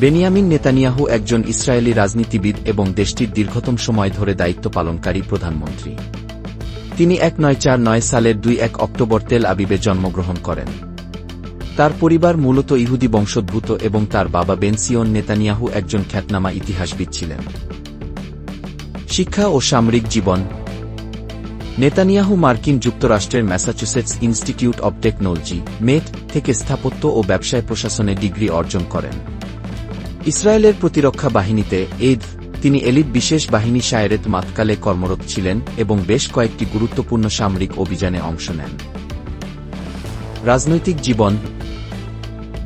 Benjamin Netanyahu একজন Israeli রাজনীতিবিদ এবং দেশটির দীর্ঘতম সময় ধরে দায়িত্ব পালনকারী প্রধানমন্ত্রী। তিনি এক নয় চার নয় সালের দুই এক অক্টোবর তেল আবিবে জন্মগ্রহণ করেন। তার পরিবার মূলত ইহুদি বংশোদ্ভূত এবং তার বাবা বেনসিয়ন নেতানিয়াহু একজন খ্যাতনামা ইতিহাসবিদ ছিলেন। শিক্ষা ও সামরিক জীবন। নেতানিয়াহু মার্কিন যুক্তরাষ্ট্রের ম্যাসাচুসেটস ইনস্টিটিউট অব টেকনোলজি, মেট, থেকে স্থাপত্য ও ব্যবসায় প্রশাসনে ডিগ্রি অর্জন করেন। ইসরায়েলের প্রতিরক্ষা বাহিনীতে এইদ তিনি এলিট বিশেষ বাহিনী শায়েরেত মাতকালে কর্মরত ছিলেন এবং বেশ কয়েকটি গুরুত্বপূর্ণ সামরিক অভিযানে অংশ নেন। রাজনৈতিক জীবন।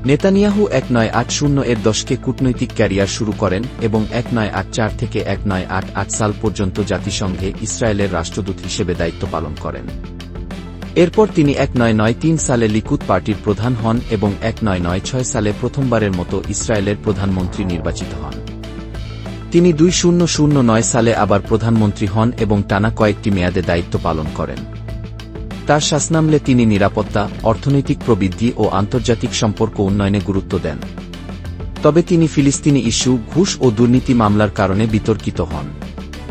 নেতানিয়াহু এক নয় আট শূন্য এর দশকে কূটনৈতিক ক্যারিয়ার শুরু করেন এবং এক নয় আট চার থেকে এক নয় আট আট সাল পর্যন্ত জাতিসংঘে ইসরায়েলের রাষ্ট্রদূত হিসেবে দায়িত্ব পালন করেন। এরপর তিনি এক সালে লিকুদ পার্টির প্রধান হন এবং এক সালে প্রথমবারের মতো ইসরায়েলের প্রধানমন্ত্রী নির্বাচিত হন। তিনি দুই শূন্য শূন্য নয় সালে আবার প্রধানমন্ত্রী হন এবং টানা কয়েকটি মেয়াদে দায়িত্ব পালন করেন। তার শাসনামলে তিনি নিরাপত্তা, অর্থনৈতিক প্রবৃদ্ধি ও আন্তর্জাতিক সম্পর্ক উন্নয়নে গুরুত্ব দেন। তবে তিনি ফিলিস্তিনি ইস্যু, ঘুষ ও দুর্নীতি মামলার কারণে বিতর্কিত হন।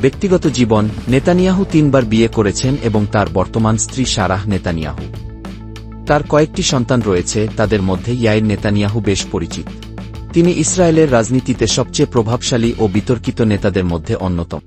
ব্যক্তিগত জীবন, নেতানিয়াহু তিনবার বিয়ে করেছেন এবং তার বর্তমান স্ত্রী সারাহ নেতানিয়াহু। তার কয়েকটি সন্তান রয়েছে, তাদের মধ্যে ইয়াইর নেতানিয়াহু বেশ পরিচিত। তিনি ইসরায়েলের রাজনীতিতে সবচেয়ে প্রভাবশালী ও বিতর্কিত নেতাদের মধ্যে অন্যতম।